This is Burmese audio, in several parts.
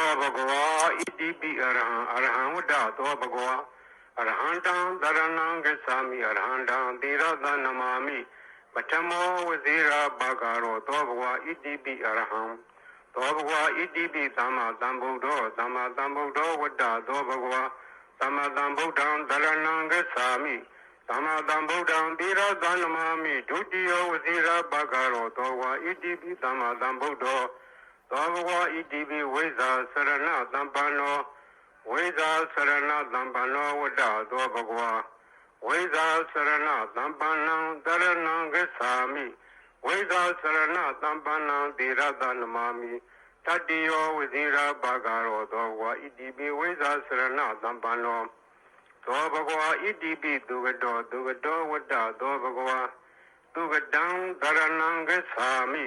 သောဘဂဝါဣတိပိအရဟံအရဟံဝတ္တသောဘဂဝါအရဟံတံသရဏံဂစ္ဆာမိအရဟံတံသီရသနမာမိပထမောဝဇိရာဘာဂရောသောဘဂဝါဣတိပိအရဟံသောဘဂဝါဣတိပိသမ္မာသမ္ဗုဒ္ဓောသမ္မာသမ္ဗုဒ္ဓောဝတ္တသောဘဂဝါသမ္မာသမ္ဗုဒ္ဓံသရဏံဂစ္ဆာမိသမ္မာသမ္ဗုဒ္ဓံသီရသနမာမိဒုတိယဝဇိရာဘာဂရောသောဘဂဝါဣတိပိသမ္မာသမ္ဗုဒ္ဓော သောဘဝဣတိပိဝိဇာစရဏသံပန္နောဝိဇာစရဏသံပန္နောဝတ္တသောဘဂဝါဝိဇာစရဏသံပန္နံတရဏံဂစ္ဆာမိဝိဇာစရဏသံပန္နံသီရတနမာမိတတ္တိယောဝိဇိရာဘာဂရောသောဘဝဣတိပိဝိဇာစရဏသံပန္နောသောဘဂဝါဣတိပိသူကတောသူကတောဝတ္တသောဘဂဝါသူကတံတရဏံဂစ္ဆာမိ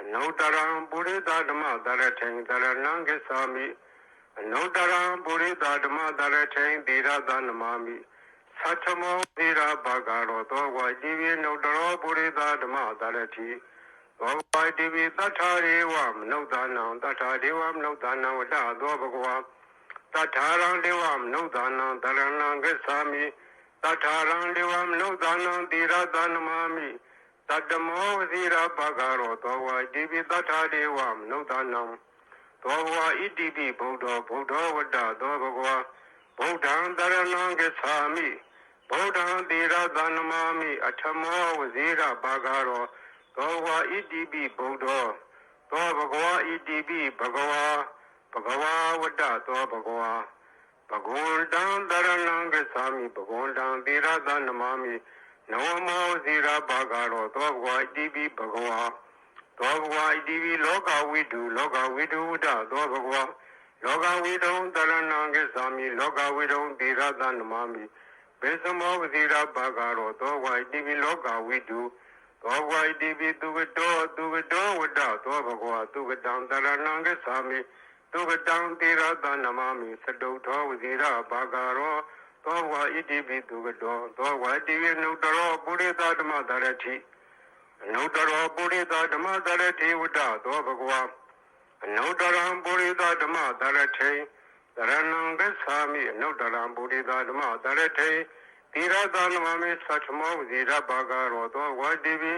အနုတ္တရံပုရိသဓမ္မတရထိန်တရဏံကိသာမိအနုတ္တရံပုရိသဓမ္မတရထိန်သီရသနမမိသတ္ထမောသီရဘာဂရောသောဝါជីဝိနုတ္တရောပုရိသဓမ္မတရထိသောဝါတိဝိသတ္ထာရေဝမနုဿာနံတတ္ထာဒေဝမနုဿာနံဝတ္တသောဘဂဝါတတ္ထာရံဒေဝမနုဿာနံတရဏံကိသာမိတတ္ထာရံဒေဝမနုဿာနံသီရသနမမိ တတမောဝဇိရာပကရောသောဝါတိပိတထာဒေဝမနုဿာနံသောဝါဣတိပိဗုဒ္ဓဗုဒ္ဓဝတ္တသောဘဂဝါဗုဒ္ဓံတရဏံကိသာမိဗုဒ္ဓံတိရသနမမိအထမောဝဇိရာပကရောသောဝါဣတိပိဗုဒ္ဓသောဘဂဝါဣတိပိဘဂဝါဘဂဝါဝတ္တသောဘဂဝါဘဂဝန္တံတရဏံကိသာမိဘဂဝန္တံတိရသနမမိ နဝမောဇိရာဘာဂရောသောဘဂဝါဣတိပိဘဂဝါသောဘဂဝါဣတိပိလောကဝိတုလောကဝိတုဝဒသောဘဂဝါလောကဝိတုံတရဏံကိသာမိလောကဝိတုံတိရသနမမိဘေသမောဇိရာဘာဂရောသောဘဂဝါဣတိပိလောကဝိတုသောဘဂဝါဣတိပိသူကတောသူကတောဝဒသောဘဂဝါသူကတံတရဏံကိသာမိသူကတံတိရသနမမိသတုထောဝဇိရာဘာဂရော သောဝါဣတိပိသူကတောသောဝါတိဝိနုတ္တရောပုရိသဓမ္မတရတိအနုတ္တရောပုရိသဓမ္မတရတိဝတ္တသောဘဂဝါအနုတ္တရံပုရိသဓမ္မတရတိတရဏံဂစ္ဆာမိအနုတ္တရံပုရိသဓမ္မတရတိသီရသနမမေသတ္ထမောဇိရဘာဂရောသောဝါတိပိ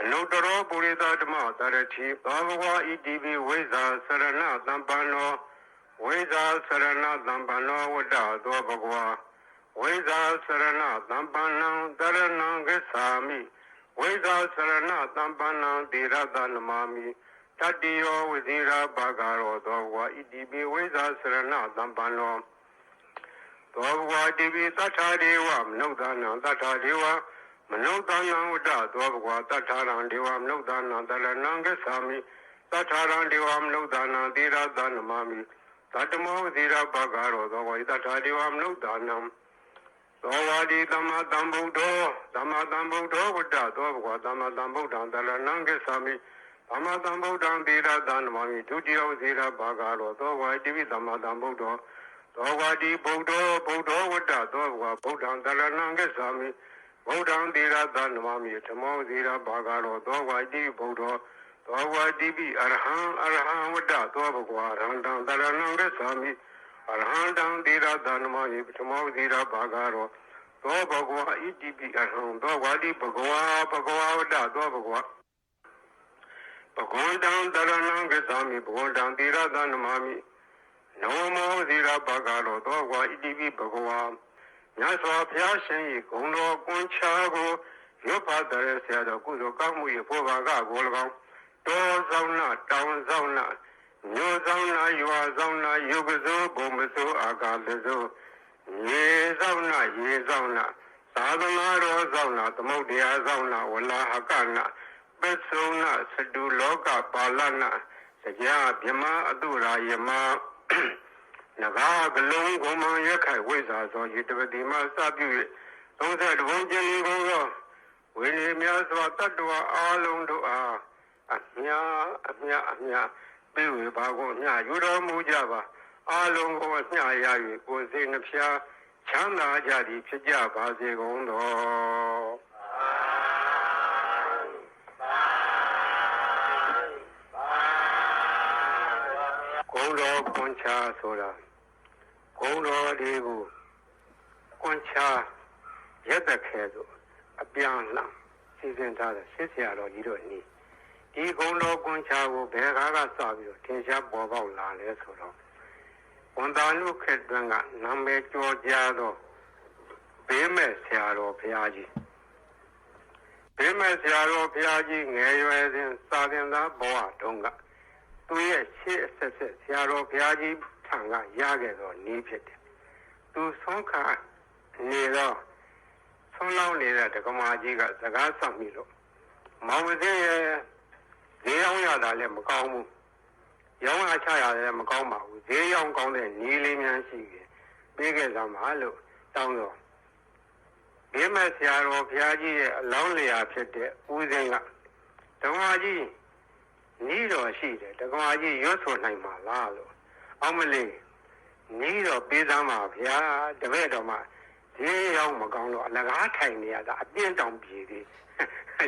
အနုတ္တရောပုရိသဓမ္မတရတိသောဘဂဝါဣတိပိဝိဇာစရဏသံပန္နောဝိဇာစရဏသံပန္နောဝတ္တသောဘဂဝါ ဝိဇာစရဏသံပန္နံတရဏံဂစ္ဆာမိဝိဇာစရဏသံပန္နံတိရတနမမိတတ္တိယောဝိဇိရာဘာဂရောသောဝါဣတိပိဝိဇာစရဏသံပန္နောသောဝါတိပိသတ္ထာဒေဝမနုဿာနံသတ္ထာဒေဝမနုဿာနံဝတ္တသောဘဂဝါတတ္ထာရံဒေဝမနုဿာနံတရဏံဂစ္ဆာမိတတ္ထာရံဒေဝမနုဿာနံတိရတနမမိတတ္တမောဝိဇိရာဘာဂရောသောဝါဣတ္ထာဒေဝမနုဿာနံ သောဝါဒီသမ္မာသမ္ဗုဒ္ဓောသမ္မာသမ္ဗုဒ္ဓောဝတ္တသောဘဂဝါသမ္မာသမ္ဗုဒ္ဓံတလနံကိသာမိသမ္မာသမ္ဗုဒ္ဓံသီရသနမမိဒုတိယဝဇိရဘာဂရောသောဝါတိပိသမ္မာသမ္ဗုဒ္ဓောသောဝါဒီဗုဒ္ဓောဗုဒ္ဓောဝတ္တသောဘဂဝါဗုဒ္ဓံတလနံကိသာမိဗုဒ္ဓံသီရသနမမိဓမ္မောဇိရဘာဂရောသောဝါတိဗုဒ္ဓောသောဝါတိပိအရဟံအရဟံဝတ္တသောဘဂဝါရဟံတံတလနံကိသာမိ အရဟံတံသီရသနမမိဓမ္မောဇိရဘာဂရောသောဘဂဝါဣတိပိအဟံသောဝါတိဘဂဝါဘဂဝါဝတ္တသောဘဂဝါဘဂဝန္တံတရဏံဂစ္ဆာမိဘဂဝန္တံတိရသနမမိနောမောဇိရဘဂရောသောဝါဣတိပိဘဂဝါမြတ်စွာဘုရားရှင်၏ဂုဏ်တော်ကွန်ချာကိုရွတ်ဖတ်တဲ့ဆရာတော်ကုသိုလ်ကောင်းမှု၏ဘောဘာကကို၎င်းတောဆောင်နာတောင်ဆောင်နာ မြို့ဆောင်နာရွာဆောင်နာယုဂဇောဘုံမစိုးအာကာလဇောရေဆောင်နာရေဆောင်နာသာသနာတော်ဆောင်နာသမုဒ္ဒရာဆောင်နာဝလာဟကနာပစ္စုနာစတုလောကပါလနာကြာမြမအတုရာယမနဂါကလုံးကိုမရက်ခိုက်ဝိဇာသောယတပတိမစပြု၍သုံးဆက်တဘုံကျင်းကိုသောဝိနည်းများစွာတတ္တဝအလုံးတို့အားအမြအမြအမြ ပြေဝေပါကုန်မြယူတော်မူကြပါအလုံးကိုအမြရ၍ကိုယ်စိတ်နှဖျားချမ်းသာကြသည်ဖြစ်ကြပါစေကုန်သောဂုံတော်ကွန်ချာဆိုတာဂုံတော်လေးကိုကွန်ချာရက်သက်ခဲဆိုအပြန်လှန်စီစဉ်ထားတဲ့ဆစ်ဆရာတော်ကြီးတို့နီး ဒီဂုံတော်ကွန်ချာကိုဘယ်ကားကစပြီးတော့ထင်ရှားပေါ်ပေါက်လာလဲဆိုတော့ဝန်သားလူခက်တွင်ကနာမည်ကျော်ကြားသောဘေးမဲ့ဆရာတော်ဘုရားကြီးဘေးမဲ့ဆရာတော်ဘုရားကြီးငယ်ရွယ်စဉ်စာသင်သားဘဝတုန်းကသူရဲ့ရှေ့အဆက်ဆက်ဆရာတော်ဘုရားကြီးထံကရခဲ့သောနည်းဖြစ်တယ်။သူဆုံးခါနေတော့ဆုံးလောင်းနေတဲ့ဒကမာကြီးကစကားဆောင်ပြီးလို့မောင်ဝသိရဲ့ ဈေးရောက်ရတာလည်းမကောင်းဘူး။ရောင်းရချရလည်းမကောင်းပါဘူး။ဈေးရောက်ကောင်းတဲ့နည်းလေးများရှိတယ်။ပေးခဲ့သမှာလို့တောင်းတော့ဒီမဲ့ဆရာတော်ဘုရားကြီးရဲ့အလောင်းလျာဖြစ်တဲ့ဦးစင်းကဒကမာကြီးနီးတော်ရှိတယ်တက္ကမကြီးရွတ်ဆိုနိုင်မှာလားလို့အောင်မလေးနီးတော်ပေးသမ်းပါဗျာတပည့်တော်မှာဈေးရောက်မကောင်းတော့အလကားထိုင်နေရတာအပြင်းတောင်ပြေသေး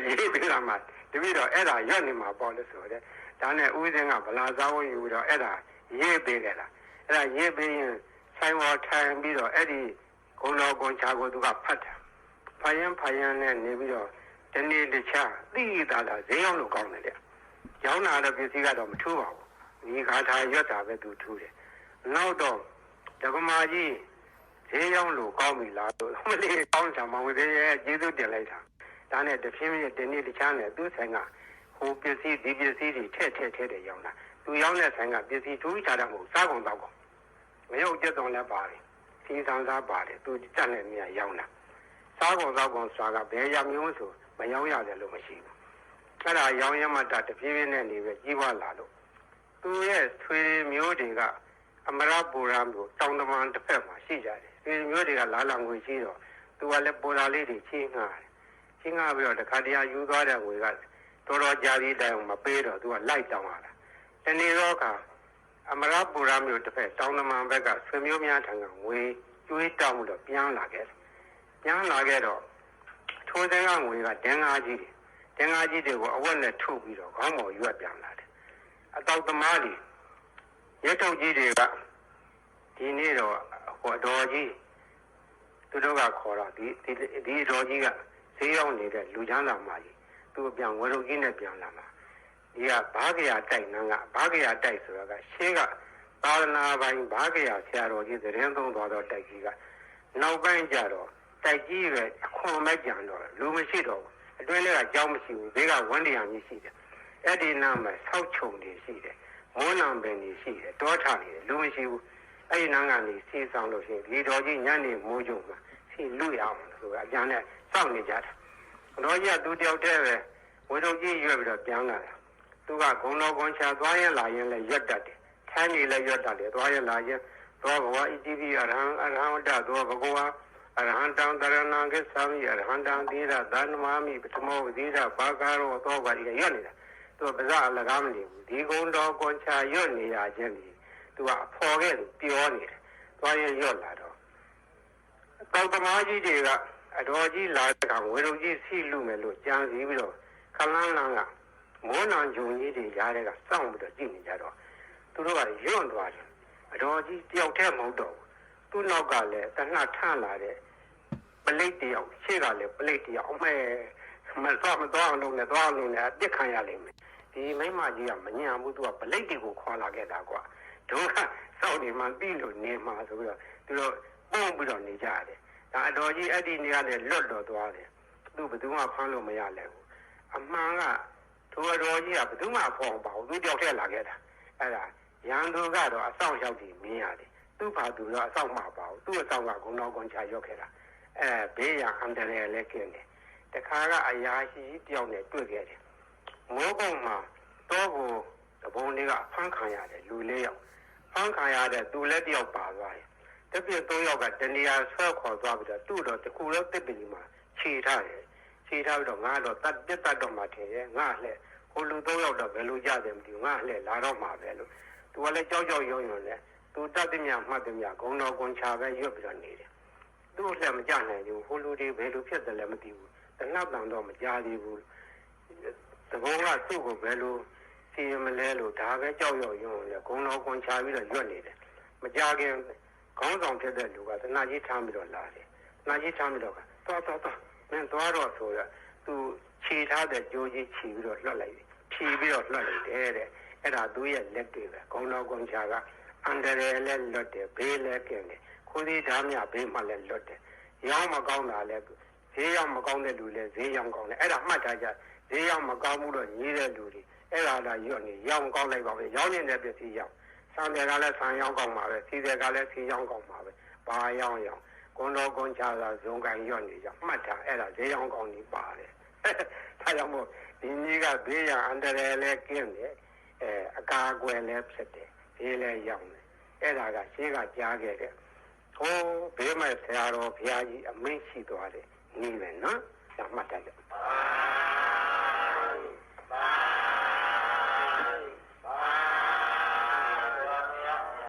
ရေးပေးလာမှာ တပည့်တော်အဲ့ဒါရွတ်နေမှာပေါ့လို့ဆိုတဲ့ဒါနဲ့ဦးစင်းကဗလာစားဝင်ယူတော့အဲ့ဒါရေးပေးကြတာအဲ့ဒါရေးပေးရင်ဆိုင်ဝါထိုင်ပြီးတော့အဲ့ဒီဂုံတော်ကွန်ချာကိုသူကဖတ်တယ်ဖယံဖယံနဲ့နေပြီးတော့ဒီနေ့တခြားသိတာလားဈေးရောက်လို့ကောင်းတယ်လေရောင်းလာတဲ့ပစ္စည်းကတော့မထူးပါဘူး။ဒီခါထားရွက်တာပဲသူထူးတယ်။နောက်တော့ဒကမာကြီးဈေးရောင်းလို့ကောင်းပြီလားလို့မလေးကောင်းချင်မှဝင်သေးရဲ့ကျေးဇူးတင်လိုက်တာ။ ဒါနဲ့တဖြည်းဖြည်းတင်းနေတခြားနဲ့သူ့ဆိုင်ကဟိုပစ္စည်းဒီပစ္စည်းတွေထည့်ထည့်ထည့်တယ်ရောင်းတာ။သူရောင်းတဲ့ဆိုင်ကပစ္စည်းထူးခြားတာမဟုတ်စားကုန်တော့ကုန်။မရုပ်ကျက်တော်လည်းပါတယ်။စီဆောင်စားပါတယ်သူစက်နဲ့နေရာရောင်းတာ။စားကုန်တော့ကုန်စားကဘယ်ရမျိုးဆိုမရောင်းရတယ်လို့မရှိဘူး။အဲ့ဒါရောင်းရမတာတပြေးပြေးနဲ့နေပဲကြီးပွားလာလို့သူရဲ့ဆွေမျိုးတွေကအမရပူရမျိုးတောင်တမန်တစ်ဖက်မှာရှိကြတယ်ဆွေမျိုးတွေကလာလာငွေရှိတော့သူကလည်းပူရာလေးတွေချင်းငှားတယ် ချင်းငှားပြီးတော့တခါတည်းယူသွားတဲ့ငွေကတော်တော်ကြာပြီးတိုင်အောင်မပေးတော့သူကလိုက်တောင်းလာတာတနေ့တော့ကအမရပူရမျိုးတစ်ဖက်တောင်တမန်ဘက်ကဆွေမျိုးများထံကငွေကျွေးတောင်းပြီးတော့ပြန်လာခဲ့တယ်ပြန်လာခဲ့တော့ထိုးတဲ့ကငွေကဒင်းငါကြီးတွေတင်္ဂါကြီးတွေကိုအဝက်နဲ့ထုတ်ပြီးတော့ခေါင်းပေါ်ရွက်ပြန်လာတယ်။အတောက်သမားတွေရဲထုတ်ကြီးတွေကဒီနေ့တော့ဟိုအတော်ကြီးသူတို့ကခေါ်တော့ဒီဒီဒီအတော်ကြီးက ဈေးရောက်နေတဲ့လူချမ်းသာမကြီးသူ့ပြန်ဝရုပ်ကြီးနဲ့ပြန်လာမှာဒီကဘာကရာတိုက်နန်းကဘာကရာတိုက်ဆိုတာကရှေးကသာသနာပိုင်ဘာကရာဆရာတော်ကြီးသတင်းသုံးသွားတော့တိုက်ကြီးကနောက်ပိုင်းကျတော့တိုက်ကြီးပဲအခွန်မဲ့ကြံတော့လူမရှိတော့ဘူးအတွင်းထဲကကြောင်းမရှိဘူးဘေးကဝန်းတရားကြီးရှိတယ်အဲ့ဒီနားမှာဆောက်ချုံတွေရှိတယ်မိုးနံပင်တွေရှိတယ်တောထတွေလူမရှိဘူးအဲ့ဒီနားကနေစီဆောင်လို့ရှိရင်ဒီတော်ကြီးညနေမိုးကြုံမှာစီလူရအောင်လို့ဆိုတာအကျန်းနဲ့ စောင့်နေကြတာတော်ကြီးကသူတယောက်တည်းပဲဝေတော်ကြီးရွက်ပြီးတော့ပြန်လာတာသူကဂုံတော်ကွန်ချာသွားရင်လာရင်လည်းရွက်တတ်တယ်ထိုင်းနေလည်းရွက်တတ်တယ်သွားရင်လာရင်သောဘဝဣတိပိအရဟံအရဟံဝတ္တသောဘဂဝါအရဟံတံတရဏံကိသံယအရဟံတံသီရသန္နမမိပထမောဝိသီရဘာကာရောသောပါတိကရွတ်နေတာသူကပါဇအလကားမနေဘူးဒီကုံတော်ကွန်ချာရွတ်နေရခြင်းဒီသူကအဖော်ခဲ့သူပြောနေတယ်သွားရင်ရွတ်လာတော့တောက်သမားကြီးတွေက အတော်ကြီးလာတဲ့ကဝေရုံကြီးစီလူမယ်လို့ကြံစည်ပြီးတော့ခလန်းလန်းကမိုးနံဂျုံကြီးတွေရားတဲ့ကစောင့်ပြီးတော့ကြည့်နေကြတော့သူတို့ကရွတ်သွားတယ်အတော်ကြီးတယောက်တည်းမဟုတ်တော့ဘူးသူ့နောက်ကလည်းတနှထန့်လာတဲ့ပလိတ်တယောက်ရှေ့ကလည်းပလိတ်တယောက်အမဲမသွားမသွားအောင်လုပ်နေသွားအောင်လုပ်နေအပြစ်ခံရလိမ့်မယ်ဒီမိမကြီးကမညံဘူးသူကပလိတ်တွေကိုခွာလာခဲ့တာကွာတို့ကစောင့်နေမှပြီးလို့နေမှာဆိုပြီးတော့သူတို့ပုံပြီးတော့နေကြရတယ် ဒါအတော်ကြီးအဲ့ဒီနေရာနဲ့လွတ်တော်သွားတယ်သူဘယ်သူမှဖမ်းလို့မရလဲဘူးအမှန်ကထိုအတော်ကြီးကဘယ်သူမှဖော်ပါဘူးသူတယောက်တည်းလာခဲ့တာအဲ့ဒါရန်သူကတော့အဆောင်ရောက်ပြီးမြင်ရတယ်သူ့ဘာသူတော့အဆောင်မှာပါဘူးသူ့အဆောင်ကဂုံတော်ကွန်ချာရောက်ခဲ့တာအဲဘေးရအန္တရာယ်လည်းကျင်းတယ်တခါကအရာရှိတယောက်နဲ့တွေ့ခဲ့တယ်မိုးကုံမှာတော့ကိုတတပုံလေးကဖမ်းခံရတယ်လူလေးယောက်ဖမ်းခံရတဲ့သူလည်းတယောက်ပါသွားတယ် တပြည့်သုံးယောက်ကတနေရာဆွဲခေါ်သွားပြီးတော့သူ့တော့တခုတော့တစ်ပင်ကြီးမှာခြေထားတယ်ခြေထားပြီးတော့ငါတော့တတ်ပြတ်တတ်တော့မှထင်ရဲ့ငါလှဲ့ဟိုလူသုံးယောက်တော့ဘယ်လိုကြတယ်မသိဘူးငါလှဲ့လာတော့မှာပဲလို့သူကလည်းကြောက်ကြောက်ရွံ့ရွံ့နဲ့သူတတ်တဲ့မြမှတ်တဲ့မြဂုံတော်ကွန်ချာပဲရွတ်ပြီးတော့နေတယ်သူ့လည်းမကြနိုင်ဘူးဟိုလူတွေဘယ်လိုဖြစ်တယ်လဲမသိဘူးတနတ်တန်တော့မကြသေးဘူးသဘောကသူ့ကိုဘယ်လိုစီရင်မလဲလို့ဒါပဲကြောက်ရွံ့ရွံ့လေဂုံတော်ကွန်ချပြီးတော့ရွတ်နေတယ်မကြခင် ခေါင်းဆောင်ဖြစ်တဲ့လူကတနာကြီးထားပြီးတော့လာတယ်တနာကြီးထားပြီးတော့သွားသွားသွားမင်းသွားတော့ဆိုရသူခြေထားတဲ့ကြိုးကြီးခြေပြီးတော့လွှတ်လိုက်ဖြီးပြီးတော့လွှတ်လိုက်တယ်တဲ့အဲ့ဒါသူ့ရဲ့လက်တွေပဲဂုံတော်ကွန်ချကအန္တရာယ်လည်းလွတ်တယ်ဘေးလည်းကင်းတယ်ခိုးသေးဓာမြဘေးမှလည်းလွတ်တယ်ရောင်းမကောင်းတာလဲဈေးရောင်းမကောင်းတဲ့လူလဲဈေးရောင်းကောင်းတယ်အဲ့ဒါမှတ်ထားကြဈေးရောင်းမကောင်းဘူးတော့ညီးတဲ့လူတွေအဲ့ဒါလာရွတ်နေရောင်းကောင်းလိုက်ပါပဲရောင်းနေတဲ့ပစ္စည်းရောင်း ဆံတယ်ကလည်းဆံရောင်းကောင်းပါပဲစီတယ်ကလည်းစီရောင်းကောင်းပါပဲဘာရောင်းရောင်းကွန်တော်ကွန်ချာသာဇုံကန်ရွတ်နေကြမှတ်ထားအဲ့ဒါဈေးရောင်းကောင်းနေပါတယ်ဒါကြောင့်မို့ဒီကြီးကဘေးရန်အန္တရာယ်လဲကင်းတယ်အဲအကာအကွယ်လဲဖြစ်တယ်ဈေးလဲရောင်းတယ်အဲ့ဒါကရှင်းကကြားခဲ့တဲ့ဟိုဘေးမဲ့ဆရာတော်ဘုရားကြီးအမိန့်ရှိသွားတယ်နေမယ်နော်ဒါမှတ်တတ်တယ်